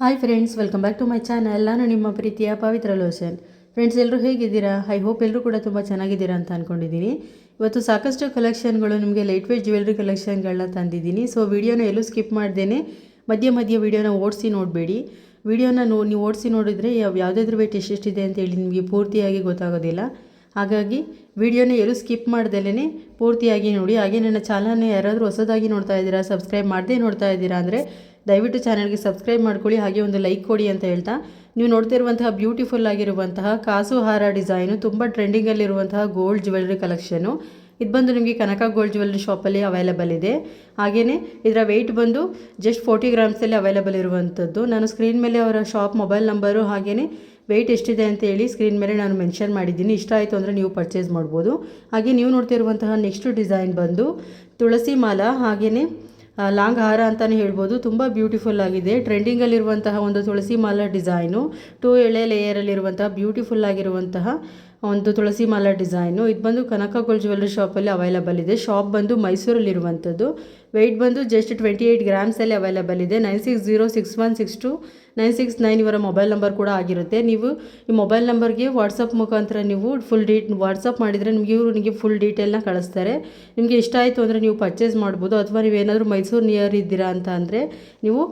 Hi friends welcome back to my channel ನಾನು ನಿಮ್ಮ ಪ್ರೀತಿಯ ಪವಿತ್ರ ಲೋಷನ್. ಫ್ರೆಂಡ್ಸ್ ಎಲ್ಲರೂ ಹೇಗಿದ್ದೀರಾ? ಐ ಹೋಪ್ ಎಲ್ಲರೂ ಕೂಡ ತುಂಬ ಚೆನ್ನಾಗಿದ್ದೀರಾ ಅಂತ ಅಂದ್ಕೊಂಡಿದ್ದೀನಿ ಇವತ್ತು ಸಾಕಷ್ಟು ಕಲೆಕ್ಷನ್ಗಳು ನಿಮಗೆ ಲೈಟ್ ವೇಟ್ ಜ್ಯುವೆಲ್ರಿ ಕಲೆಕ್ಷನ್ಗಳನ್ನ ತಂದಿದ್ದೀನಿ. ಸೊ ವಿಡಿಯೋನ ಎಲ್ಲೂ ಸ್ಕಿಪ್ ಮಾಡ್ದೇನೆ. ಮಧ್ಯ ಮಧ್ಯ ವಿಡಿಯೋನ ಓಡಿಸಿ ನೋಡಬೇಡಿ. ವಿಡಿಯೋನ ನೋ ನೀವು ಓಡಿಸಿ ನೋಡಿದರೆ ಯಾವ ಯಾವುದಾದ್ರೂ ವೇಟ್ ಎಷ್ಟೆಷ್ಟಿದೆ ಅಂತೇಳಿ ನಿಮಗೆ ಪೂರ್ತಿಯಾಗಿ ಗೊತ್ತಾಗೋದಿಲ್ಲ. ಹಾಗಾಗಿ ವಿಡಿಯೋನ ಎಲ್ಲೂ ಸ್ಕಿಪ್ ಮಾಡ್ದಲೇ ಪೂರ್ತಿಯಾಗಿ ನೋಡಿ. ಹಾಗೆ ನನ್ನ ಚಾನಲ್ನ ಯಾರಾದರೂ ಹೊಸದಾಗಿ ನೋಡ್ತಾ ಇದ್ದೀರಾ ಸಬ್ಸ್ಕ್ರೈಬ್ ಮಾಡದೇ ನೋಡ್ತಾ ಇದ್ದೀರಾ ಅಂದರೆ ದಯವಿಟ್ಟು ಚಾನಲ್ಗೆ ಸಬ್ಸ್ಕ್ರೈಬ್ ಮಾಡ್ಕೊಳ್ಳಿ, ಹಾಗೆ ಒಂದು ಲೈಕ್ ಕೊಡಿ ಅಂತ ಹೇಳ್ತಾ. ನೀವು ನೋಡ್ತಿರುವಂತಹ ಬ್ಯೂಟಿಫುಲ್ ಆಗಿರುವಂತಹ ಕಾಸು ಹಾರ ಡಿಸೈನು ತುಂಬ ಟ್ರೆಂಡಿಂಗಲ್ಲಿರುವಂತಹ ಗೋಲ್ಡ್ ಜ್ಯುವೆಲ್ರಿ ಕಲೆಕ್ಷನು ಇದು ಬಂದು ನಿಮಗೆ ಕನಕ ಗೋಲ್ಡ್ ಜ್ಯುವೆಲ್ರಿ ಶಾಪಲ್ಲಿ ಅವೈಲಬಲ್ ಇದೆ. ಹಾಗೆಯೇ ಇದರ ವೆಯ್ಟ್ ಬಂದು ಜಸ್ಟ್ ಫೋರ್ಟಿ ಗ್ರಾಮ್ಸಲ್ಲಿ ಅವೈಲಬಲ್ ಇರುವಂಥದ್ದು. ನಾನು ಸ್ಕ್ರೀನ್ ಮೇಲೆ ಅವರ ಶಾಪ್ ಮೊಬೈಲ್ ನಂಬರು ಹಾಗೆಯೇ ವೆಯ್ಟ್ ಎಷ್ಟಿದೆ ಅಂತ ಹೇಳಿ ಸ್ಕ್ರೀನ್ ಮೇಲೆ ನಾನು ಮೆನ್ಷನ್ ಮಾಡಿದ್ದೀನಿ. ಇಷ್ಟ ಆಯಿತು ಅಂದರೆ ನೀವು ಪರ್ಚೇಸ್ ಮಾಡ್ಬೋದು. ಹಾಗೆ ನೀವು ನೋಡ್ತಿರುವಂತಹ ನೆಕ್ಸ್ಟ್ ಡಿಸೈನ್ ಬಂದು ತುಳಸಿ ಮಾಲ ಹಾಗೆಯೇ ಲಾಂಗ್ ಹಾರ ಅಂತಲೇ ಹೇಳ್ಬೋದು. ತುಂಬ ಬ್ಯೂಟಿಫುಲ್ ಆಗಿದೆ. ಟ್ರೆಂಡಿಂಗಲ್ಲಿರುವಂತಹ ಒಂದು ತುಳಸಿ ಮಾಲ ಡಿಸೈನು. ಟೂ ಎಳೆ ಲೇಯರಲ್ಲಿರುವಂತಹ ಬ್ಯೂಟಿಫುಲ್ ಆಗಿರುವಂತಹ ಒಂದು ತುಳಸಿ ಮಾಲ ಡಿಸೈನು. ಇದು ಬಂದು ಕನಕ ಗೋಲ್ಡ್ ಜ್ಯುವೆಲ್ರಿ ಶಾಪಲ್ಲಿ ಅವೈಲಬಲ್ ಇದೆ. ಶಾಪ್ ಬಂದು ಮೈಸೂರಲ್ಲಿರುವಂಥದ್ದು. ವೆಯ್ಟ್ ಬಂದು ಜಸ್ಟ್ ಟ್ವೆಂಟಿ ಏಯ್ಟ್ ಗ್ರಾಮ್ಸಲ್ಲಿ ಅವೈಲಬಲ್ ಇದೆ. Nine six zero six one six two nine six nine ಇವರ ಮೊಬೈಲ್ ನಂಬರ್ ಕೂಡ ಆಗಿರುತ್ತೆ. ನೀವು ಈ ಮೊಬೈಲ್ ನಂಬರ್ಗೆ ವಾಟ್ಸಪ್ ಮುಖಾಂತರ ನೀವು ಫುಲ್ ಡೀಟ್ ವಾಟ್ಸಪ್ ಮಾಡಿದರೆ ನಿಮಗೆ ಇವರು ನಿಮಗೆ ಫುಲ್ ಡೀಟೇಲ್ನ ಕಳಿಸ್ತಾರೆ. ನಿಮಗೆ ಇಷ್ಟ ಆಯಿತು ಅಂದರೆ ನೀವು ಪರ್ಚೇಸ್ ಮಾಡ್ಬೋದು. ಅಥವಾ ನೀವೇನಾದರೂ ಮೈಸೂರು ನಿಯರ್ ಇದ್ದೀರಾ ಅಂತ ಅಂದರೆ ನೀವು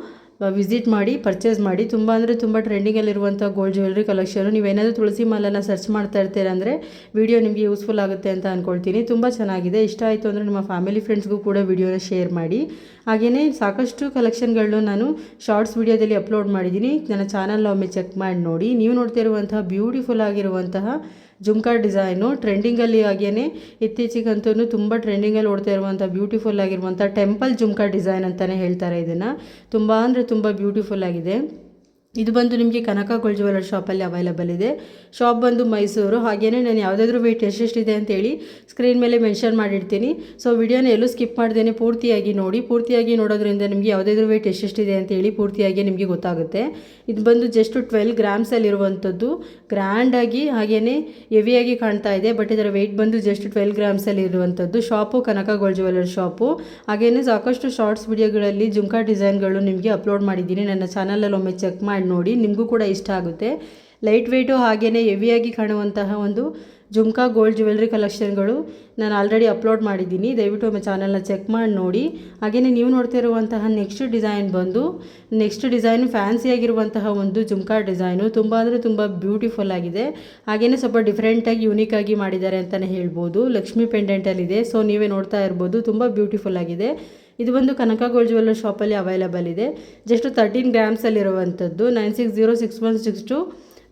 ವಿಸಿಟ್ ಮಾಡಿ ಪರ್ಚೇಸ್ ಮಾಡಿ, ತುಂಬ ಅಂದರೆ ತುಂಬ ಟ್ರೆಂಡಿಂಗಲ್ಲಿರುವಂಥ ಗೋಲ್ಡ್ ಜ್ಯುವೆಲ್ರಿ ಕಲೆಕ್ಷನು ನೀವೇನಾದರೂ ತುಳಸಿ ಮಾಲನ್ನು ಸರ್ಚ್ ಮಾಡ್ತಾ ಇರ್ತೀರ ಅಂದರೆ ವಿಡಿಯೋ ನಿಮಗೆ ಯೂಸ್ಫುಲ್ ಆಗುತ್ತೆ ಅಂತ ಅಂದ್ಕೊಳ್ತೀನಿ ತುಂಬ ಚೆನ್ನಾಗಿದೆ. ಇಷ್ಟ ಆಯಿತು ಅಂದರೆ ನಿಮ್ಮ ಫ್ಯಾಮಿಲಿ ಫ್ರೆಂಡ್ಸ್ಗೂ ಕೂಡ ವೀಡಿಯೋನ ಶೇರ್ ಮಾಡಿ. ಹಾಗೆಯೇ ಸಾಕಷ್ಟು ಕಲೆಕ್ಷನ್ಗಳನ್ನು ನಾನು ಶಾರ್ಟ್ಸ್ ವಿಡಿಯೋದಲ್ಲಿ ಅಪ್ಲೋಡ್ ಮಾಡಿದ್ದೀನಿ. ನನ್ನ ಚಾನಲ್ ಒಮ್ಮೆ ಚೆಕ್ ಮಾಡಿ ನೋಡಿ. ನೀವು ನೋಡ್ತಿರುವಂತಹ ಬ್ಯೂಟಿಫುಲ್ ಆಗಿರುವಂತಹ ಜುಮ್ಕಾ ಡಿಸೈನು ಟ್ರೆಂಡಿಂಗಲ್ಲಿ ಹಾಗೇ ಇತ್ತೀಚೆಗಂತೂ ತುಂಬ ಟ್ರೆಂಡಿಂಗಲ್ಲಿ ಓಡ್ತಾ ಇರುವಂಥ ಬ್ಯೂಟಿಫುಲ್ ಆಗಿರುವಂಥ ಟೆಂಪಲ್ ಜುಮ್ಕಾ ಡಿಸೈನ್ ಅಂತಲೇ ಹೇಳ್ತಾರೆ ಇದನ್ನು. ತುಂಬ ಅಂದರೆ ತುಂಬ ಬ್ಯೂಟಿಫುಲ್ ಆಗಿದೆ. ಇದು ಬಂದು ನಿಮಗೆ ಕನಕ ಗೋಲ್ಡ್ ಶಾಪ್ ಶಾಪಲ್ಲಿ ಅವೈಲಬಲ್ ಇದೆ. ಶಾಪ್ ಬಂದು ಮೈಸೂರು ಹಾಗೆಯೇ ನಾನು ಯಾವುದಾದ್ರೂ ವೆಯ್ಟ್ ಎಷ್ಟೆಷ್ಟಿದೆ ಅಂತೇಳಿ ಸ್ಕ್ರೀನ್ ಮೇಲೆ ಮೆನ್ಷನ್ ಮಾಡಿರ್ತೀನಿ. ಸೊ ವಿಡಿಯೋನ ಎಲ್ಲೂ ಸ್ಕಿಪ್ ಮಾಡ್ದೇನೆ ಪೂರ್ತಿಯಾಗಿ ನೋಡಿ. ಪೂರ್ತಿಯಾಗಿ ನೋಡೋದ್ರಿಂದ ನಿಮಗೆ ಯಾವುದಾದ್ರೂ ವೆಯ್ಟ್ ಎಷ್ಟೆಷ್ಟಿದೆ ಅಂತೇಳಿ ಪೂರ್ತಿಯಾಗಿ ನಿಮಗೆ ಗೊತ್ತಾಗುತ್ತೆ. ಇದು ಬಂದು ಜಸ್ಟ್ ಟ್ವೆಲ್ ಗ್ರಾಮ್ಸಲ್ಲಿರುವಂಥದ್ದು ಗ್ರ್ಯಾಂಡಾಗಿ ಹಾಗೆಯೇ ಹೆವಿಯಾಗಿ ಕಾಣ್ತಾ ಇದೆ ಬಟ್ ಇದರ ವೆಯ್ಟ್ ಬಂದು ಜಸ್ಟ್ ಟ್ವೆಲ್ ಗ್ರಾಮ್ಸಲ್ಲಿ ಇರುವಂಥದ್ದು. Shop Kanaka gold jeweller shop ಹಾಗೆಯೇ ಸಾಕಷ್ಟು ಶಾರ್ಟ್ಸ್ ವಿಡಿಯೋಗಳಲ್ಲಿ ಜುಮ್ಕಾ ಡಿಸೈನ್ಗಳು ನಿಮಗೆ ಅಪ್ಲೋಡ್ ಮಾಡಿದ್ದೀನಿ. ನನ್ನ ಚಾನಲಲ್ಲಿ ಒಮ್ಮೆ ಚೆಕ್ ಮಾಡಿ ನೋಡಿ ನಿಮಗೂ ಕೂಡ ಇಷ್ಟ ಆಗುತ್ತೆ. ಲೈಟ್ ವೆಯ್ಟು ಹಾಗೆಯೇ ಹೆವಿಯಾಗಿ ಕಾಣುವಂತಹ ಒಂದು ಜುಮ್ಕಾ ಗೋಲ್ಡ್ ಜ್ಯುವೆಲ್ರಿ ಕಲೆಕ್ಷನ್ಗಳು ನಾನು ಆಲ್ರೆಡಿ ಅಪ್ಲೋಡ್ ಮಾಡಿದ್ದೀನಿ. ದಯವಿಟ್ಟು ಒಮ್ಮೆ ಚಾನಲ್ನ ಚೆಕ್ ಮಾಡಿ ನೋಡಿ. ಹಾಗೆಯೇ ನೀವು ನೋಡ್ತಿರುವಂತಹ ನೆಕ್ಸ್ಟ್ ಡಿಸೈನ್ ಬಂದು ನೆಕ್ಸ್ಟ್ ಡಿಸೈನ್ ಫ್ಯಾನ್ಸಿಯಾಗಿರುವಂತಹ ಒಂದು ಜುಮ್ಕಾ ಡಿಸೈನು ತುಂಬ ಅಂದರೆ ತುಂಬ ಬ್ಯೂಟಿಫುಲ್ ಆಗಿದೆ. ಹಾಗೆಯೇ ಸ್ವಲ್ಪ ಡಿಫ್ರೆಂಟಾಗಿ ಯೂನಿಕಾಗಿ ಮಾಡಿದ್ದಾರೆ ಅಂತಲೇ ಹೇಳ್ಬೋದು. ಲಕ್ಷ್ಮಿ ಪೆಂಡೆಂಟಲ್ಲಿದೆ ಸೊ ನೀವೇ ನೋಡ್ತಾ ಇರ್ಬೋದು. ತುಂಬ ಬ್ಯೂಟಿಫುಲ್ ಆಗಿದೆ. ಇದು ಬಂದು ಕನಕ ಗೋಲ್ಡ್ ಜ್ಯುವೆಲ್ಲರ್ ಶಾಪಲ್ಲಿ ಅವೈಲಬಲ್ ಇದೆ just thirteen ಗ್ರಾಮ್ಸಲ್ಲಿರುವಂಥದ್ದು nine six zero six one six two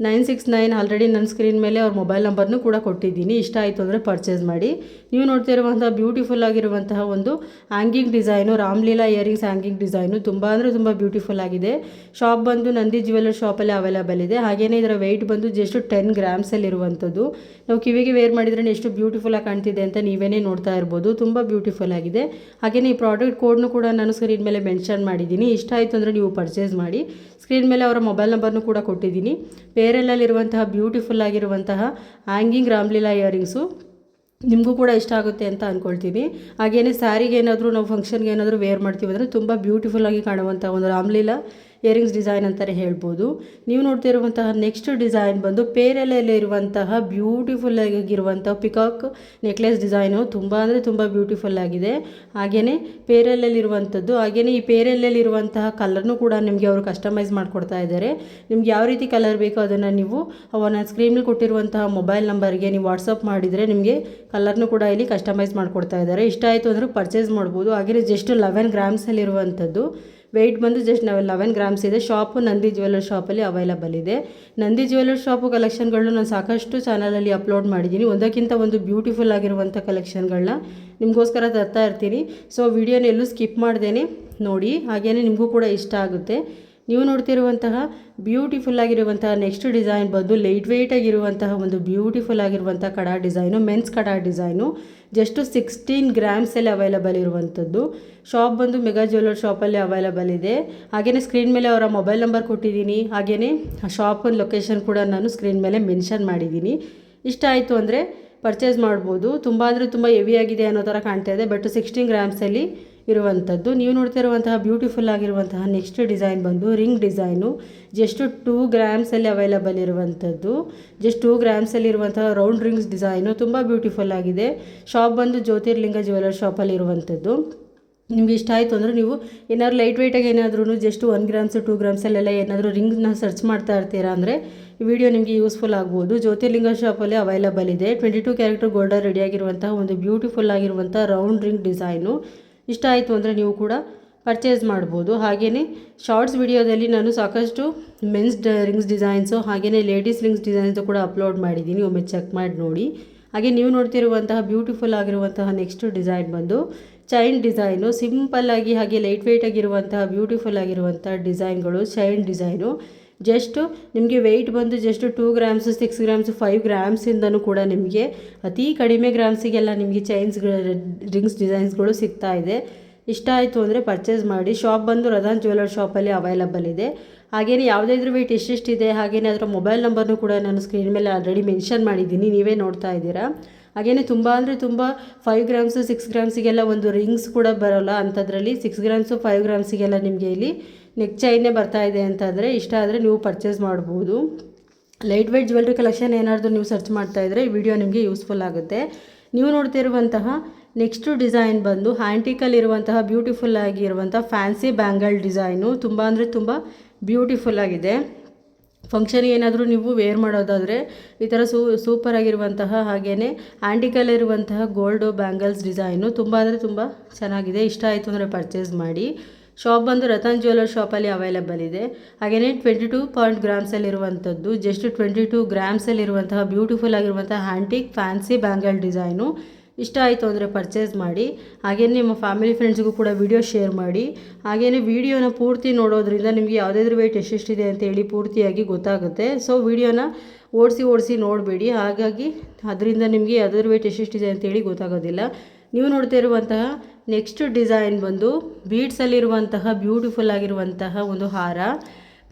nine six nine already ನನ್ನ ಸ್ಕ್ರೀನ್ ಮೇಲೆ ಅವ್ರ ಮೊಬೈಲ್ ನಂಬರ್ನು ಕೂಡ ಕೊಟ್ಟಿದ್ದೀನಿ. ಇಷ್ಟ ಆಯಿತು ಅಂದರೆ ಪರ್ಚೇಸ್ ಮಾಡಿ. ನೀವು ನೋಡ್ತಾ ನೋಡ್ತಿರುವಂಥ ಬ್ಯೂಟಿಫುಲ್ ಆಗಿರುವಂತಹ ಒಂದು hanging design Ramleela earrings hanging design ತುಂಬ ಅಂದರೆ ತುಂಬ ಬ್ಯೂಟಿಫುಲ್ ಆಗಿದೆ. ಶಾಪ್ ಬಂದು ನಂದಿ ಜ್ಯುವೆಲ್ಲರ್ ಶಾಪಲ್ಲಿ ಅವೈಲೇಬಲ್ ಇದೆ. ಹಾಗೆಯೇ ಇದರ ವೆಯ್ಟ್ ಬಂದು ಜಸ್ಟ್ ಟೆನ್ ಗ್ರಾಮ್ಸಲ್ಲಿ ಇರುವಂಥದ್ದು. ನಾವು ಕಿವಿಗೆ ವೇರ್ ಮಾಡಿದ್ರೆ ಎಷ್ಟು ಬ್ಯೂಟಿಫುಲ್ ಆಗಿ ಕಾಣ್ತಿದೆ ಅಂತ ನೀವೇ ನೋಡ್ತಾ ಇರ್ಬೋದು. ತುಂಬ ಬ್ಯೂಟಿಫುಲ್ ಆಗಿದೆ. ಹಾಗೆಯೇ ಈ ಪ್ರಾಡಕ್ಟ್ ಕೋಡ್ನು ಕೂಡ ನಾನು ಸ್ಕ್ರೀನ್ ಮೇಲೆ ಮೆನ್ಷನ್ ಮಾಡಿದ್ದೀನಿ. ಇಷ್ಟ ಆಯಿತು ಅಂದರೆ ನೀವು ಪರ್ಚೇಸ್ ಮಾಡಿ. ಸ್ಕ್ರೀನ್ ಮೇಲೆ ಅವರ ಮೊಬೈಲ್ ನಂಬರ್ನು ಕೂಡ ಕೊಟ್ಟಿದ್ದೀನಿ. ಪೇರಲ್ಲಲ್ಲಿರುವಂತಹ ಬ್ಯೂಟಿಫುಲ್ ಆಗಿರುವಂತಹ ಹ್ಯಾಂಗಿಂಗ್ ರಾಮ್ಲೀಲಾ ಇಯರಿಂಗ್ಸು ನಿಮಗೂ ಕೂಡ ಇಷ್ಟ ಆಗುತ್ತೆ ಅಂತ ಅಂದ್ಕೊಳ್ತೀನಿ ಹಾಗೆಯೇ ಸ್ಯಾರಿಗೆ ಏನಾದರೂ ನಾವು ಫಂಕ್ಷನ್ಗೆ ಏನಾದರೂ ವೇರ್ ಮಾಡ್ತೀವಿ ಅಂದರೆ ತುಂಬ ಬ್ಯೂಟಿಫುಲ್ಲಾಗಿ ಕಾಣುವಂಥ ಒಂದು ರಾಮ್ಲೀಲಾ ಇಯರಿಂಗ್ಸ್ ಡಿಸೈನ್ ಅಂತಲೇ ಹೇಳ್ಬೋದು. ನೀವು ನೋಡ್ತಿರುವಂತಹ ನೆಕ್ಸ್ಟ್ ಡಿಸೈನ್ ಬಂದು ಪೇರಲೆಯಲ್ಲಿ ಇರುವಂತಹ ಬ್ಯೂಟಿಫುಲ್ ಆಗಿರುವಂತಹ ಪಿಕಾಕ್ ನೆಕ್ಲೆಸ್ ಡಿಸೈನು. ತುಂಬ ಅಂದರೆ ತುಂಬ ಬ್ಯೂಟಿಫುಲ್ ಆಗಿದೆ. ಹಾಗೆಯೇ ಪೇರಲ್ಲಲ್ಲಿರುವಂಥದ್ದು ಹಾಗೆಯೇ ಈ ಪೇರಲ್ಲಲ್ಲಿರುವಂತಹ ಕಲರ್ನು ಕೂಡ ನಿಮಗೆ ಅವರು ಕಸ್ಟಮೈಸ್ ಮಾಡಿಕೊಡ್ತಾ ಇದ್ದಾರೆ. ನಿಮ್ಗೆ ಯಾವ ರೀತಿ ಕಲರ್ ಬೇಕೋ ಅದನ್ನು ನೀವು ಅವನ ಸ್ಕ್ರೀನಲ್ಲಿ ಕೊಟ್ಟಿರುವಂತಹ ಮೊಬೈಲ್ ನಂಬರ್ಗೆ ನೀವು ವಾಟ್ಸಪ್ ಮಾಡಿದರೆ ನಿಮಗೆ ಕಲರ್ನು ಕೂಡ ಇಲ್ಲಿ ಕಸ್ಟಮೈಸ್ ಮಾಡಿಕೊಡ್ತಾ ಇದ್ದಾರೆ. ಇಷ್ಟ ಆಯಿತು ಅಂದರೆ ಪರ್ಚೇಸ್ ಮಾಡ್ಬೋದು. ಹಾಗೆಯೇ ಜಸ್ಟ್ ಲೆವೆನ್ ಗ್ರಾಮ್ಸಲ್ಲಿರುವಂಥದ್ದು ವೆಯ್ಟ್ ಬಂದು ಜಸ್ಟ್ ನಾವು ಲೆವೆನ್ ಗ್ರಾಮ್ಸ್ ಇದೆ. ಶಾಪು ನಂದಿ ಜ್ಯುವೆಲ್ಲರ್ ಶಾಪಲ್ಲಿ ಅವೈಲಬಲ್ ಇದೆ. ನಂದಿ ಜ್ಯುವೆಲ್ಲರ್ ಶಾಪು ಕಲೆಕ್ಷನ್ಗಳನ್ನ ನಾನು ಸಾಕಷ್ಟು ಚಾನಲಲ್ಲಿ ಅಪ್ಲೋಡ್ ಮಾಡಿದ್ದೀನಿ. ಒಂದಕ್ಕಿಂತ ಒಂದು ಬ್ಯೂಟಿಫುಲ್ ಆಗಿರುವಂಥ ಕಲೆಕ್ಷನ್ಗಳನ್ನ ನಿಮಗೋಸ್ಕರ ತರ್ತಾ ಇರ್ತೀನಿ. ಸೊ ವಿಡಿಯೋನ ಎಲ್ಲೂ ಸ್ಕಿಪ್ ಮಾಡ್ದೇನೆ. ನೋಡಿ ಹಾಗೆಯೇ ನಿಮಗೂ ಕೂಡ ಇಷ್ಟ ಆಗುತ್ತೆ. ನೀವು ನೋಡ್ತಿರುವಂತಹ ಬ್ಯೂಟಿಫುಲ್ ಆಗಿರುವಂತಹ ನೆಕ್ಸ್ಟ್ ಡಿಸೈನ್ ಬಂದು ಲೈಟ್ ವೆಯ್ಟ್ ಆಗಿರುವಂತಹ ಒಂದು ಬ್ಯೂಟಿಫುಲ್ ಆಗಿರುವಂಥ ಕಡಾ ಡಿಸೈನು ಮೆನ್ಸ್ ಕಡಾ ಡಿಸೈನು ಜಸ್ಟ್ ಸಿಕ್ಸ್ಟೀನ್ ಗ್ರಾಮ್ಸಲ್ಲಿ ಅವೈಲಬಲ್ ಇರುವಂಥದ್ದು. ಶಾಪ್ ಬಂದು ಮೆಗಾ ಜ್ಯುವೆಲ್ಲರ್ ಶಾಪಲ್ಲಿ ಅವೈಲಬಲ್ ಇದೆ. ಹಾಗೆಯೇ ಸ್ಕ್ರೀನ್ ಮೇಲೆ ಅವರ ಮೊಬೈಲ್ ನಂಬರ್ ಕೊಟ್ಟಿದ್ದೀನಿ. ಹಾಗೆಯೇ ಶಾಪ್ ಲೊಕೇಶನ್ ಕೂಡ ನಾನು ಸ್ಕ್ರೀನ್ ಮೇಲೆ ಮೆನ್ಷನ್ ಮಾಡಿದ್ದೀನಿ. ಇಷ್ಟ ಆಯಿತು ಅಂದರೆ ಪರ್ಚೇಸ್ ಮಾಡ್ಬೋದು. ತುಂಬ ಅಂದರೆ ತುಂಬ ಹೆವಿ ಆಗಿದೆ ಅನ್ನೋ ಥರ ಕಾಣ್ತಾ ಇದೆ ಬಟ್ ಸಿಕ್ಸ್ಟೀನ್ ಗ್ರಾಮ್ಸಲ್ಲಿ ಇರುವಂಥದ್ದು. ನೀವು ನೋಡ್ತಿರುವಂತಹ ಬ್ಯೂಟಿಫುಲ್ ಆಗಿರುವಂತಹ ನೆಕ್ಸ್ಟ್ ಡಿಸೈನ್ ಬಂದು ರಿಂಗ್ ಡಿಸೈನು ಜಸ್ಟ್ ಟೂ ಗ್ರಾಮ್ಸಲ್ಲಿ ಅವೈಲಬಲ್ ಇರುವಂಥದ್ದು. ಜಸ್ಟ್ ಟೂ ಗ್ರಾಮ್ಸಲ್ಲಿ ಇರುವಂತಹ ರೌಂಡ್ ರಿಂಗ್ಸ್ ಡಿಸೈನು ತುಂಬ ಬ್ಯೂಟಿಫುಲ್ ಆಗಿದೆ. ಶಾಪ್ ಬಂದು ಜ್ಯೋತಿರ್ಲಿಂಗ ಜ್ಯುವೆಲರ್ ಶಾಪಲ್ಲಿ ಇರುವಂಥದ್ದು. ನಿಮ್ಗೆ ಇಷ್ಟ ಆಯಿತು ಅಂದರೆ ನೀವು ಏನಾದ್ರು ಲೈಟ್ ವೆಯ್ಟಾಗಿ ಏನಾದ್ರೂ ಜಸ್ಟ್ ಒನ್ ಗ್ರಾಮ್ಸ್ ಟೂ ಗ್ರಾಮ್ಸಲ್ಲೆಲ್ಲ ಏನಾದರೂ ರಿಂಗ್ನ ಸರ್ಚ್ ಮಾಡ್ತಾ ಇರ್ತೀರಾ ಅಂದರೆ ಈ ವಿಡಿಯೋ ನಿಮಗೆ ಯೂಸ್ಫುಲ್ ಆಗ್ಬೋದು. ಜ್ಯೋತಿರ್ಲಿಂಗ ಶಾಪಲ್ಲಿ ಅವೈಲಬಲ್ ಇದೆ. ಟ್ವೆಂಟಿ ಟೂ ಕ್ಯಾರೆಕ್ಟರ್ ಗೋಲ್ಡರ್ ರೆಡಿಯಾಗಿರುವಂತಹ ಒಂದು ಬ್ಯೂಟಿಫುಲ್ ಆಗಿರುವಂಥ ರೌಂಡ್ ರಿಂಗ್ ಡಿಸೈನು ಇಷ್ಟ ಆಯಿತು ಅಂದರೆ ನೀವು ಕೂಡ ಪರ್ಚೇಸ್ ಮಾಡ್ಬೋದು. ಹಾಗೆಯೇ ಶಾರ್ಟ್ಸ್ ವಿಡಿಯೋದಲ್ಲಿ ನಾನು ಸಾಕಷ್ಟು ಮೆನ್ಸ್ ರಿಂಗ್ಸ್ ಡಿಸೈನ್ಸು ಹಾಗೆಯೇ ಲೇಡೀಸ್ ರಿಂಗ್ಸ್ ಡಿಸೈನ್ಸು ಕೂಡ ಅಪ್ಲೋಡ್ ಮಾಡಿದ್ದೀನಿ. ಒಮ್ಮೆ ಚೆಕ್ ಮಾಡಿ ನೋಡಿ. ಹಾಗೆ ನೀವು ನೋಡ್ತಿರುವಂತಹ ಬ್ಯೂಟಿಫುಲ್ ಆಗಿರುವಂತಹ ನೆಕ್ಸ್ಟ್ ಡಿಸೈನ್ ಬಂದು ಚೈನ್ ಡಿಸೈನು ಸಿಂಪಲ್ಲಾಗಿ ಹಾಗೆ ಲೈಟ್ ವೆಯ್ಟ್ ಆಗಿರುವಂತಹ ಬ್ಯೂಟಿಫುಲ್ ಆಗಿರುವಂಥ ಡಿಸೈನ್ಗಳು ಚೈನ್ ಡಿಸೈನು ಜಸ್ಟು ನಿಮಗೆ ವೆಯ್ಟ್ ಬಂದು just two grams six grams five ಗ್ರಾಮ್ಸಿಂದನೂ ಕೂಡ ನಿಮಗೆ ಅತಿ ಕಡಿಮೆ ಗ್ರಾಮ್ಸಿಗೆಲ್ಲ ನಿಮಗೆ ಚೈನ್ಸ್ಗಳ ರಿಂಗ್ಸ್ ಡಿಸೈನ್ಸ್ಗಳು ಸಿಗ್ತಾ ಇದೆ. ಇಷ್ಟ ಆಯಿತು ಅಂದರೆ ಪರ್ಚೇಸ್ ಮಾಡಿ. ಶಾಪ್ ಬಂದು ರಧಾನ್ ಜ್ಯುವೆಲರ್ ಶಾಪಲ್ಲಿ ಅವೈಲಬಲ್ ಇದೆ. ಹಾಗೆಯೇ ಯಾವುದೇ ಇದ್ರ ವೆಯ್ಟ್ ಎಷ್ಟೆಷ್ಟಿದೆ ಹಾಗೆಯೇ ಅದರ ಮೊಬೈಲ್ ನಂಬರ್ನು ಕೂಡ ನಾನು ಸ್ಕ್ರೀನ್ ಮೇಲೆ ಆಲ್ರೆಡಿ ಮೆನ್ಷನ್ ಮಾಡಿದ್ದೀನಿ. ನೀವೇ ನೋಡ್ತಾ ಇದ್ದೀರಾ. ಹಾಗೆಯೇ ತುಂಬ ಅಂದರೆ ತುಂಬ ಫೈವ್ ಗ್ರಾಮ್ಸು ಸಿಕ್ಸ್ ಗ್ರಾಮ್ಸಿಗೆಲ್ಲ ಒಂದು ರಿಂಗ್ಸ್ ಕೂಡ ಬರೋಲ್ಲ. ಅಂಥದ್ರಲ್ಲಿ ಸಿಕ್ಸ್ ಗ್ರಾಮ್ಸು ಫೈವ್ ಗ್ರಾಮ್ಸಿಗೆಲ್ಲ ನಿಮಗೆ ಇಲ್ಲಿ ನೆಕ್ ಚೈನೇ ಬರ್ತಾ ಇದೆ ಅಂತಂದರೆ ಇಷ್ಟ ಆದರೆ ನೀವು ಪರ್ಚೇಸ್ ಮಾಡ್ಬೋದು. ಲೈಟ್ ವೆಯ್ಟ್ ಜ್ಯುವೆಲ್ರಿ ಕಲೆಕ್ಷನ್ ಏನಾದರೂ ನೀವು ಸರ್ಚ್ ಮಾಡ್ತಾ ಇದ್ದರೆ ಈ ವಿಡಿಯೋ ನಿಮಗೆ ಯೂಸ್ಫುಲ್ ಆಗುತ್ತೆ. ನೀವು ನೋಡ್ತಿರುವಂತಹ ನೆಕ್ಸ್ಟು ಡಿಸೈನ್ ಬಂದು ಹ್ಯಾಂಟಿಕಲ್ ಇರುವಂತಹ ಬ್ಯೂಟಿಫುಲ್ ಆಗಿರುವಂಥ ಫ್ಯಾನ್ಸಿ ಬ್ಯಾಂಗಲ್ ಡಿಸೈನು ತುಂಬ ಅಂದರೆ ತುಂಬ ಬ್ಯೂಟಿಫುಲ್ ಆಗಿದೆ. ಫಂಕ್ಷನ್ಗೆ ಏನಾದರೂ ನೀವು ವೇರ್ ಮಾಡೋದಾದರೆ ಈ ಥರ ಸೂ ಸೂಪರ್ ಆಗಿರುವಂತಹ ಹಾಗೆಯೇ ಇರುವಂತಹ ಗೋಲ್ಡು ಬ್ಯಾಂಗಲ್ಸ್ ಡಿಸೈನು ತುಂಬ ಅಂದರೆ ತುಂಬ ಚೆನ್ನಾಗಿದೆ. ಇಷ್ಟ ಆಯಿತು ಅಂದರೆ ಪರ್ಚೇಸ್ ಮಾಡಿ. ಶಾಪ್ ಬಂದು ರತನ್ ಜ್ಯುವೆಲರ್ ಶಾಪಲ್ಲಿ ಅವೈಲಬಲ್ ಇದೆ. ಹಾಗೆಯೇ ಟ್ವೆಂಟಿ ಟೂ ಪಾಯಿಂಟ್ ಗ್ರಾಮ್ಸಲ್ಲಿರುವಂಥದ್ದು ಜಸ್ಟ್ ಟ್ವೆಂಟಿ ಟೂ ಗ್ರಾಮ್ಸಲ್ಲಿರುವಂತಹ ಬ್ಯೂಟಿಫುಲ್ ಆಗಿರುವಂಥ ಹ್ಯಾಂಟಿಕ್ ಫ್ಯಾನ್ಸಿ ಬ್ಯಾಂಗಲ್ ಡಿಸೈನು ಇಷ್ಟ ಆಯಿತು ಅಂದರೆ ಪರ್ಚೇಸ್ ಮಾಡಿ. ಹಾಗೆಯೇ ನಿಮ್ಮ ಫ್ಯಾಮಿಲಿ ಫ್ರೆಂಡ್ಸ್ಗೂ ಕೂಡ ವಿಡಿಯೋ ಶೇರ್ ಮಾಡಿ. ಹಾಗೆಯೇ ವಿಡಿಯೋನ ಪೂರ್ತಿ ನೋಡೋದ್ರಿಂದ ನಿಮಗೆ ಯಾವುದಾದ್ರೂ ವೆಯ್ಟ್ ಎಷ್ಟೆಷ್ಟಿದೆ ಅಂತೇಳಿ ಪೂರ್ತಿಯಾಗಿ ಗೊತ್ತಾಗುತ್ತೆ. ಸೊ ವಿಡಿಯೋನ ಓಡಿಸಿ ಓಡಿಸಿ ನೋಡಬೇಡಿ. ಹಾಗಾಗಿ, ಅದರಿಂದ ನಿಮಗೆ ಯಾವುದಾದ್ರೂ ವೆಯ್ಟ್ ಎಷ್ಟೆಷ್ಟಿದೆ ಅಂತೇಳಿ ಗೊತ್ತಾಗೋದಿಲ್ಲ. ನೀವು ನೋಡ್ತಾ ಇರುವಂತಹ ನೆಕ್ಸ್ಟ್ ಡಿಸೈನ್ ಬಂದು ಬೀಡ್ಸಲ್ಲಿರುವಂತಹ ಬ್ಯೂಟಿಫುಲ್ ಆಗಿರುವಂತಹ ಒಂದು ಹಾರ.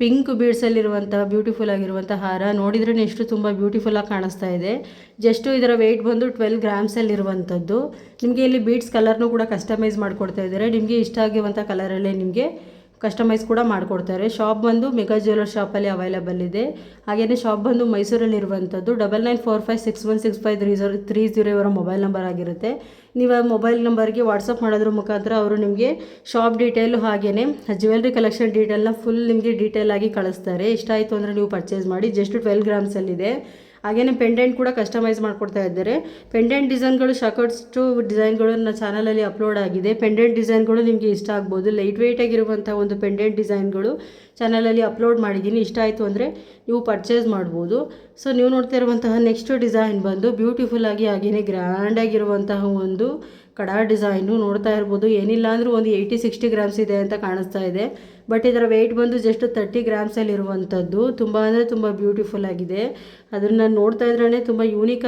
ಪಿಂಕ್ ಬೀಡ್ಸಲ್ಲಿರುವಂತಹ ಬ್ಯೂಟಿಫುಲ್ ಆಗಿರುವಂಥ ಹಾರ. ನೋಡಿದ್ರೆ ಎಷ್ಟು ತುಂಬ ಬ್ಯೂಟಿಫುಲ್ಲಾಗಿ ಕಾಣಿಸ್ತಾ ಇದೆ. ಜಸ್ಟು ಇದರ ವೆಯ್ಟ್ ಬಂದು ಟ್ವೆಲ್ ಗ್ರಾಮ್ಸಲ್ಲಿರುವಂಥದ್ದು ನಿಮಗೆ ಇಲ್ಲಿ ಬೀಡ್ಸ್ ಕಲರ್ನು ಕೂಡ ಕಸ್ಟಮೈಸ್ ಮಾಡಿಕೊಡ್ತಾ ಇದ್ದಾರೆ. ನಿಮಗೆ ಇಷ್ಟ ಆಗಿರುವಂಥ ಕಲರಲ್ಲೇ ನಿಮಗೆ ಕಸ್ಟಮೈಸ್ ಕೂಡ ಮಾಡಿಕೊಡ್ತಾರೆ. ಶಾಪ್ ಬಂದು ಮೆಗಾ ಜ್ಯುವೆಲರ್ ಶಾಪಲ್ಲಿ ಅವೈಲಬಲ್ ಇದೆ. ಹಾಗೆಯೇ ಶಾಪ್ ಬಂದು ಮೈಸೂರಲ್ಲಿರುವಂಥದ್ದು double nine four five six one six five three zero three zero ಇವರ ಮೊಬೈಲ್ ನಂಬರ್ ಆಗಿರುತ್ತೆ. ನೀವು ಆ ಮೊಬೈಲ್ ನಂಬರ್ಗೆ ವಾಟ್ಸಪ್ ಮಾಡೋದ್ರ ಮುಖಾಂತರ ಅವರು ನಿಮಗೆ ಶಾಪ್ ಡೀಟೇಲು ಹಾಗೆಯೇ ಜ್ಯುವೆಲ್ರಿ ಕಲೆಕ್ಷನ್ ಡೀಟೇಲ್ನ ಫುಲ್ ನಿಮಗೆ ಡೀಟೇಲ್ ಆಗಿ ಕಳಿಸ್ತಾರೆ. ಇಷ್ಟ ಆಯಿತು ಅಂದರೆ ನೀವು ಪರ್ಚೇಸ್ ಮಾಡಿ. ಜಸ್ಟ್ ಟ್ವೆಲ್ ಗ್ರಾಮ್ಸಲ್ಲಿದೆ ಹಾಗೆಯೇ ಪೆಂಡೆಂಟ್ ಕೂಡ ಕಸ್ಟಮೈಸ್ ಮಾಡಿಕೊಡ್ತಾ ಇದ್ದಾರೆ. ಪೆಂಡೆಂಟ್ ಡಿಸೈನ್ಗಳು ಸಾಕಷ್ಟು ಡಿಸೈನ್ಗಳು ನನ್ನ ಚಾನಲಲ್ಲಿ ಅಪ್ಲೋಡ್ ಆಗಿದೆ. ಪೆಂಡೆಂಟ್ ಡಿಸೈನ್ಗಳು ನಿಮಗೆ ಇಷ್ಟ ಆಗ್ಬೋದು. ಲೈಟ್ ವೆಯ್ಟ್ ಆಗಿರುವಂಥ ಒಂದು ಪೆಂಡೆಂಟ್ ಡಿಸೈನ್ಗಳು ಚಾನಲಲ್ಲಿ ಅಪ್ಲೋಡ್ ಮಾಡಿದ್ದೀನಿ. ಇಷ್ಟ ಆಯಿತು ಅಂದರೆ ನೀವು ಪರ್ಚೇಸ್ ಮಾಡ್ಬೋದು. ಸೊ ನೀವು ನೋಡ್ತಾ ಇರುವಂತಹ ನೆಕ್ಸ್ಟ್ ಡಿಸೈನ್ ಬಂದು ಬ್ಯೂಟಿಫುಲ್ ಆಗಿ ಹಾಗೆಯೇ ಗ್ರ್ಯಾಂಡ್ ಆಗಿರುವಂತಹ ಒಂದು ಕಡಾ ಡಿಸೈನು ನೋಡ್ತಾ ಇರ್ಬೋದು. ಏನಿಲ್ಲ ಅಂದರೂ ಒಂದು ಏಯ್ಟಿ ಸಿಕ್ಸ್ಟಿ ಗ್ರಾಮ್ಸ್ ಇದೆ ಅಂತ ಕಾಣಿಸ್ತಾ ಇದೆ. ಬಟ್ ಇದರ ವೆಯ್ಟ್ ಬಂದು ಜಸ್ಟ್ ತರ್ಟಿ ಗ್ರಾಮ್ಸಲ್ಲಿ ಇರುವಂಥದ್ದು ತುಂಬ ಅಂದರೆ ತುಂಬ ಬ್ಯೂಟಿಫುಲ್ ಆಗಿದೆ. ಅದನ್ನು ನೋಡ್ತಾ ಇದ್ರೇ ತುಂಬ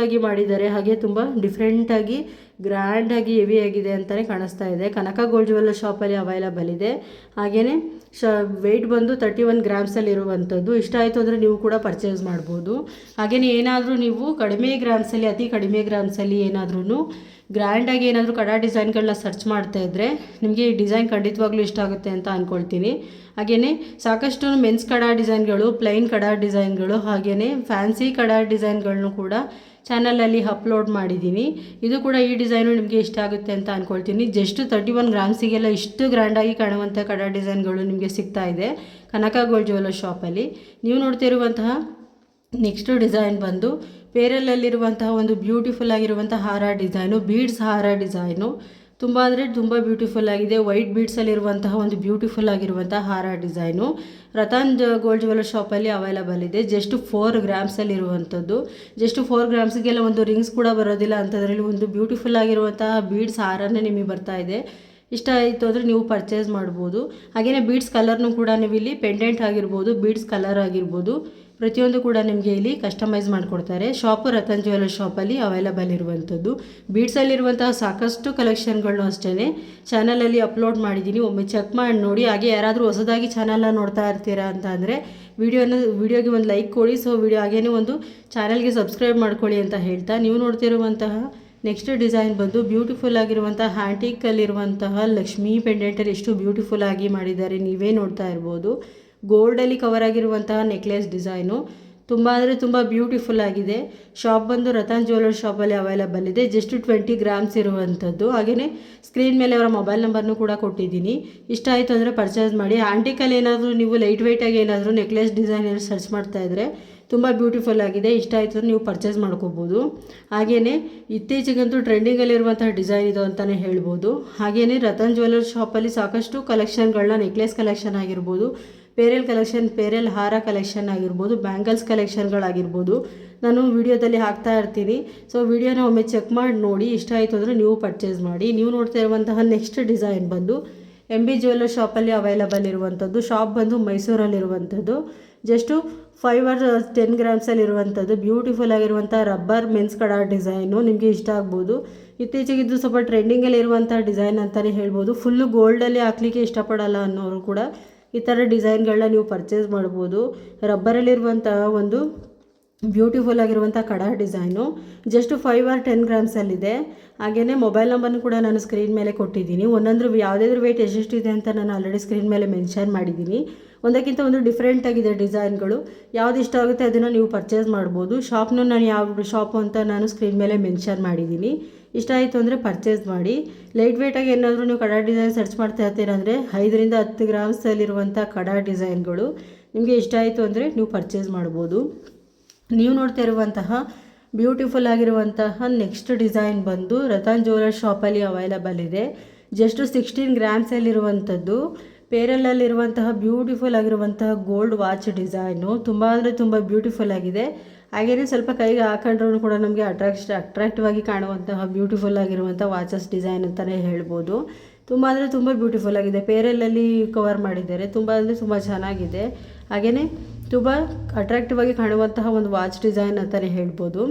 ಆಗಿ ಮಾಡಿದ್ದಾರೆ. ಹಾಗೆ ತುಂಬ ಡಿಫ್ರೆಂಟಾಗಿ ಗ್ರ್ಯಾಂಡಾಗಿ ಹೆವಿ ಆಗಿದೆ ಅಂತಲೇ ಕಾಣಿಸ್ತಾ ಇದೆ. ಕನಕ ಗೋಲ್ಡ್ ಜ್ಯುವೆಲ್ಲರ್ ಶಾಪಲ್ಲಿ ಅವೈಲಬಲ್ ಇದೆ. ಹಾಗೆಯೇ ಶ ವೆಯ್ಟ್ ಬಂದು ತರ್ಟಿ ಒನ್ ಗ್ರಾಮ್ಸಲ್ಲಿ ಇರುವಂಥದ್ದು ಇಷ್ಟ ಆಯಿತು ಅಂದರೆ ನೀವು ಕೂಡ ಪರ್ಚೇಸ್ ಮಾಡ್ಬೋದು. ಹಾಗೆಯೇ ಏನಾದರೂ ನೀವು ಕಡಿಮೆ ಗ್ರಾಮ್ಸಲ್ಲಿ ಅತಿ ಕಡಿಮೆ ಗ್ರಾಮ್ಸಲ್ಲಿ ಏನಾದ್ರೂ ಗ್ರ್ಯಾಂಡಾಗಿ ಏನಾದರೂ ಕಡಾ ಡಿಸೈನ್ಗಳನ್ನ ಸರ್ಚ್ ಮಾಡ್ತಾ ಇದ್ದರೆ ನಿಮಗೆ ಈ ಡಿಸೈನ್ ಖಂಡಿತವಾಗ್ಲೂ ಇಷ್ಟ ಆಗುತ್ತೆ ಅಂತ ಅಂದ್ಕೊಳ್ತೀನಿ ಹಾಗೆಯೇ ಸಾಕಷ್ಟು ಮೆನ್ಸ್ ಕಡಾ ಡಿಸೈನ್ಗಳು ಪ್ಲೈನ್ ಕಡಾ ಡಿಸೈನ್ಗಳು ಹಾಗೆಯೇ ಫ್ಯಾನ್ಸಿ ಕಡಾ ಡಿಸೈನ್ಗಳನ್ನು ಕೂಡ ಚಾನಲಲ್ಲಿ ಅಪ್ಲೋಡ್ ಮಾಡಿದ್ದೀನಿ. ಇದು ಕೂಡ ಈ ಡಿಸೈನು ನಿಮಗೆ ಇಷ್ಟ ಆಗುತ್ತೆ ಅಂತ ಅಂದ್ಕೊಳ್ತೀನಿ ಜಸ್ಟ್ ತರ್ಟಿ ಒನ್ ಗ್ರಾಮ್ಸಿಗೆಲ್ಲ ಇಷ್ಟು ಗ್ರ್ಯಾಂಡಾಗಿ ಕಾಣುವಂಥ ಕಡಾ ಡಿಸೈನ್ಗಳು ನಿಮಗೆ ಸಿಗ್ತಾ ಇದೆ ಕನಕ ಗೋಲ್ಡ್ ಜ್ಯುವೆಲ್ಲರ್ ಶಾಪಲ್ಲಿ ನೀವು ನೋಡ್ತಿರುವಂತಹ ನೆಕ್ಸ್ಟು ಡಿಸೈನ್ ಬಂದು ಪೇರಲಲ್ಲಿರುವಂತಹ ಒಂದು ಬ್ಯೂಟಿಫುಲ್ ಆಗಿರುವಂಥ ಹಾರ ಡಿಸೈನು ಬೀಡ್ಸ್ ಹಾರ ಡಿಸೈನು ತುಂಬ ಅಂದರೆ ತುಂಬ ಬ್ಯೂಟಿಫುಲ್ ಆಗಿದೆ. ವೈಟ್ ಬೀಡ್ಸಲ್ಲಿರುವಂತಹ ಒಂದು ಬ್ಯೂಟಿಫುಲ್ ಆಗಿರುವಂಥ ಹಾರ ಡಿಸೈನು ರತನ್ ಗೋಲ್ಡ್ ಜ್ಯುವೆಲ್ಲರ್ ಶಾಪಲ್ಲಿ ಅವೈಲಬಲ್ ಇದೆ. ಜಸ್ಟ್ ಫೋರ್ ಗ್ರಾಮ್ಸಲ್ಲಿರುವಂಥದ್ದು ಜಸ್ಟ್ ಫೋರ್ ಗ್ರಾಮ್ಸ್ಗೆಲ್ಲ ಒಂದು ರಿಂಗ್ಸ್ ಕೂಡ ಬರೋದಿಲ್ಲ ಅಂಥದ್ರಲ್ಲಿ ಒಂದು ಬ್ಯೂಟಿಫುಲ್ ಆಗಿರುವಂತಹ ಬೀಡ್ಸ್ ಹಾರನೇ ನಿಮಗೆ ಬರ್ತಾ ಇದೆ. ಇಷ್ಟ ಆಯಿತು ಅಂದರೆ ನೀವು ಪರ್ಚೇಸ್ ಮಾಡ್ಬೋದು. ಹಾಗೆಯೇ ಬೀಡ್ಸ್ ಕಲರ್ನು ಕೂಡ ನೀವು ಇಲ್ಲಿ ಪೆಂಡೆಂಟ್ ಆಗಿರ್ಬೋದು ಬೀಡ್ಸ್ ಕಲರ್ ಆಗಿರ್ಬೋದು. ಪ್ರತಿಯೊಂದು ಕೂಡ ನಿಮಗೆ ಇಲ್ಲಿ ಕಸ್ಟಮೈಸ್ ಮಾಡಿಕೊಡ್ತಾರೆ. ಶಾಪು ರತನ್ ಜ್ಯುವೆಲ್ಲರ್ ಶಾಪಲ್ಲಿ ಅವೈಲಬಲ್ ಇರುವಂಥದ್ದು ಬೀಡ್ಸಲ್ಲಿರುವಂತಹ ಸಾಕಷ್ಟು ಕಲೆಕ್ಷನ್ಗಳನ್ನೂ ಅಷ್ಟೇ ಚಾನಲಲ್ಲಿ ಅಪ್ಲೋಡ್ ಮಾಡಿದ್ದೀನಿ. ಒಮ್ಮೆ ಚೆಕ್ ಮಾಡಿ ನೋಡಿ. ಹಾಗೆ ಯಾರಾದರೂ ಹೊಸದಾಗಿ ಚಾನಲ್ನ ನೋಡ್ತಾ ಇರ್ತೀರಾ ಅಂತ ಅಂದರೆ ವಿಡಿಯೋನ ವಿಡಿಯೋಗೆ ಒಂದು ಲೈಕ್ ಕೊಡಿ. ಸೊ ವಿಡಿಯೋ ಹಾಗೇನೇ ಒಂದು ಚಾನಲ್ಗೆ ಸಬ್ಸ್ಕ್ರೈಬ್ ಮಾಡ್ಕೊಳ್ಳಿ ಅಂತ ಹೇಳ್ತಾ ನೀವು ನೋಡ್ತಿರುವಂತಹ ನೆಕ್ಸ್ಟ್ ಡಿಸೈನ್ ಬಂದು ಬ್ಯೂಟಿಫುಲ್ ಆಗಿರುವಂಥ ಹ್ಯಾಂಟಿಕಲ್ಲಿರುವಂತಹ ಲಕ್ಷ್ಮೀ ಪೆಂಡೆಂಟಲ್ಲಿ ಎಷ್ಟು ಬ್ಯೂಟಿಫುಲ್ ಆಗಿ ಮಾಡಿದ್ದಾರೆ ನೀವೇ ನೋಡ್ತಾ ಇರ್ಬೋದು. ಗೋಲ್ಡಲ್ಲಿ ಕವರ್ ಆಗಿರುವಂತಹ ನೆಕ್ಲೆಸ್ ಡಿಸೈನು ತುಂಬ ಅಂದರೆ ತುಂಬ ಬ್ಯೂಟಿಫುಲ್ ಆಗಿದೆ. ಶಾಪ್ ಬಂದು ರತನ್ ಜ್ಯುವೆಲರ್ ಶಾಪಲ್ಲಿ ಅವೈಲಬಲ್ ಇದೆ. ಜಸ್ಟ್ ಟ್ವೆಂಟಿ ಗ್ರಾಮ್ಸ್ ಇರುವಂಥದ್ದು ಹಾಗೆಯೇ ಸ್ಕ್ರೀನ್ ಮೇಲೆ ಅವರ ಮೊಬೈಲ್ ನಂಬರ್ನೂ ಕೂಡ ಕೊಟ್ಟಿದ್ದೀನಿ. ಇಷ್ಟ ಆಯಿತು ಅಂದರೆ ಪರ್ಚೇಸ್ ಮಾಡಿ. ಆಂಟಿಕಲ್ಲಿ ಏನಾದರೂ ನೀವು ಲೈಟ್ ವೆಯ್ಟಾಗಿ ಏನಾದರೂ ನೆಕ್ಲೆಸ್ ಡಿಸೈನ್ ಏನಾದ್ರು ಸರ್ಚ್ ಮಾಡ್ತಾ ಇದ್ದರೆ ತುಂಬ ಬ್ಯೂಟಿಫುಲ್ ಆಗಿದೆ. ಇಷ್ಟ ಆಯಿತು ಅಂದರೆ ನೀವು ಪರ್ಚೇಸ್ ಮಾಡ್ಕೋಬೋದು. ಹಾಗೆಯೇ ಇತ್ತೀಚೆಗಂತೂ ಟ್ರೆಂಡಿಂಗಲ್ಲಿರುವಂತಹ ಡಿಸೈನ್ ಇದು ಅಂತಲೇ ಹೇಳ್ಬೋದು. ಹಾಗೆಯೇ ರತನ್ ಜ್ಯುವೆಲರ್ ಶಾಪಲ್ಲಿ ಸಾಕಷ್ಟು ಕಲೆಕ್ಷನ್ಗಳನ್ನ ನೆಕ್ಲೆಸ್ ಕಲೆಕ್ಷನ್ ಆಗಿರ್ಬೋದು. ಪೇರೆಲ್ ಕಲೆಕ್ಷನ್ ಪೇರೆಲ್ ಹಾರ ಕಲೆಕ್ಷನ್ ಆಗಿರ್ಬೋದು ಬ್ಯಾಂಗಲ್ಸ್ ಕಲೆಕ್ಷನ್ಗಳಾಗಿರ್ಬೋದು ನಾನು ವಿಡಿಯೋದಲ್ಲಿ ಹಾಕ್ತಾ ಇರ್ತೀನಿ. ಸೊ ವಿಡಿಯೋನ ಒಮ್ಮೆ ಚೆಕ್ ಮಾಡಿ ನೋಡಿ, ಇಷ್ಟ ಆಯಿತು ಅಂದರೆ ನೀವು ಪರ್ಚೇಸ್ ಮಾಡಿ. ನೀವು ನೋಡ್ತಾ ಇರುವಂತಹ ನೆಕ್ಸ್ಟ್ ಡಿಸೈನ್ ಬಂದು ಎಂ ಬಿ ಜ್ಯುವೆಲ್ಲರ್ ಶಾಪಲ್ಲಿ ಅವೈಲಬಲ್ ಇರುವಂಥದ್ದು. ಶಾಪ್ ಬಂದು ಮೈಸೂರಲ್ಲಿರುವಂಥದ್ದು ಜಸ್ಟು ಫೈವ್ ಆರ್ ಟೆನ್ ಗ್ರಾಮ್ಸಲ್ಲಿ ಇರುವಂಥದ್ದು. ಬ್ಯೂಟಿಫುಲ್ ಆಗಿರುವಂಥ ರಬ್ಬರ್ ಮೆನ್ಸ್ ಕಡ ಡಿಸೈನು ನಿಮಗೆ ಇಷ್ಟ ಆಗ್ಬೋದು. ಇತ್ತೀಚೆಗಿದ್ದು ಸ್ವಲ್ಪ ಟ್ರೆಂಡಿಂಗಲ್ಲಿ ಇರುವಂಥ ಡಿಸೈನ್ ಅಂತಲೇ ಹೇಳ್ಬೋದು. ಫುಲ್ಲು ಗೋಲ್ಡಲ್ಲಿ ಹಾಕ್ಲಿಕ್ಕೆ ಇಷ್ಟಪಡಲ್ಲ ಅನ್ನೋರು ಕೂಡ ಈ ಥರ ಡಿಸೈನ್ಗಳನ್ನ ನೀವು ಪರ್ಚೇಸ್ ಮಾಡ್ಬೋದು. ರಬ್ಬರಲ್ಲಿರುವಂತಹ ಒಂದು ಬ್ಯೂಟಿಫುಲ್ ಆಗಿರುವಂಥ ಕಡ design. Just five or ten ಗ್ರಾಮ್ಸಲ್ಲಿದೆ ಹಾಗೆಯೇ ಮೊಬೈಲ್ ನಂಬರ್ ಕೂಡ ನಾನು ಸ್ಕ್ರೀನ್ ಮೇಲೆ ಕೊಟ್ಟಿದ್ದೀನಿ. ಒಂದೊಂದ್ರ ಯಾವುದಾದ್ರೂ ವೆಯ್ಟ್ ಎಷ್ಟೆಷ್ಟಿದೆ ಅಂತ ನಾನು ಆಲ್ರೆಡಿ ಸ್ಕ್ರೀನ್ ಮೇಲೆ ಮೆನ್ಷನ್ ಮಾಡಿದ್ದೀನಿ. ಒಂದಕ್ಕಿಂತ ಒಂದು ಡಿಫ್ರೆಂಟ್ ಆಗಿದೆ ಡಿಸೈನ್ಗಳು. ಯಾವ್ದು ಇಷ್ಟ ಆಗುತ್ತೆ ಅದನ್ನು ನೀವು ಪರ್ಚೇಸ್ ಮಾಡ್ಬೋದು. ಶಾಪ್ನ ನಾನು ಯಾವ ಶಾಪು ಅಂತ ನಾನು ಸ್ಕ್ರೀನ್ ಮೇಲೆ ಮೆನ್ಷನ್ ಮಾಡಿದ್ದೀನಿ. ಇಷ್ಟ ಆಯಿತು ಅಂದರೆ ಪರ್ಚೇಸ್ ಮಾಡಿ. ಲೈಟ್ ವೆಯ್ಟಾಗಿ ಏನಾದರೂ ನೀವು ಕಡಾ ಡಿಸೈನ್ ಸರ್ಚ್ ಮಾಡ್ತಾ ಇರ್ತೀರ ಅಂದರೆ ಐದರಿಂದ ಹತ್ತು ಗ್ರಾಮ್ಸಲ್ಲಿರುವಂಥ ಕಡಾ ಡಿಸೈನ್ಗಳು ನಿಮಗೆ ಇಷ್ಟ ಆಯಿತು ಅಂದರೆ ನೀವು ಪರ್ಚೇಸ್ ಮಾಡ್ಬೋದು. ನೀವು ನೋಡ್ತಾ ಇರುವಂತಹ ಬ್ಯೂಟಿಫುಲ್ ಆಗಿರುವಂತಹ ನೆಕ್ಸ್ಟ್ ಡಿಸೈನ್ ಬಂದು ರತನ್ ಜ್ಯುವೆಲರ್ ಶಾಪಲ್ಲಿ ಅವೈಲಬಲ್ ಇದೆ. ಜಸ್ಟ್ ಸಿಕ್ಸ್ಟೀನ್ ಗ್ರಾಮ್ಸಲ್ಲಿರುವಂಥದ್ದು ಪೇರಲಲ್ಲಿರುವಂತಹ ಬ್ಯೂಟಿಫುಲ್ ಆಗಿರುವಂತಹ ಗೋಲ್ಡ್ ವಾಚ್ ಡಿಸೈನು. ತುಂಬ ಅಂದರೆ ತುಂಬ ಬ್ಯೂಟಿಫುಲ್ ಆಗಿದೆ. ಹಾಗೆಯೇ ಸ್ವಲ್ಪ ಕೈಗೆ ಹಾಕೊಂಡ್ರೂ ಕೂಡ ನಮಗೆ ಅಟ್ರಾಕ್ಟ್ ಅಟ್ರಾಕ್ಟಿವ್ ಆಗಿ ಕಾಣುವಂತಹ ಬ್ಯೂಟಿಫುಲ್ ಆಗಿರುವಂಥ ವಾಚಸ್ ಡಿಸೈನ್ ಅಂತಲೇ ಹೇಳ್ಬೋದು. ತುಂಬ ಅಂದರೆ ತುಂಬ ಬ್ಯೂಟಿಫುಲ್ ಆಗಿದೆ. ಪೇರಲಲ್ಲಿ ಕವರ್ ಮಾಡಿದ್ದಾರೆ. ತುಂಬ ಅಂದರೆ ತುಂಬ ಚೆನ್ನಾಗಿದೆ. ಹಾಗೆಯೇ ತುಂಬ ಅಟ್ರಾಕ್ಟಿವ್ ಆಗಿ ಕಾಣುವಂತಹ ಒಂದು ವಾಚ್ ಡಿಸೈನ್ ಅಂತಲೇ ಹೇಳ್ಬೋದು.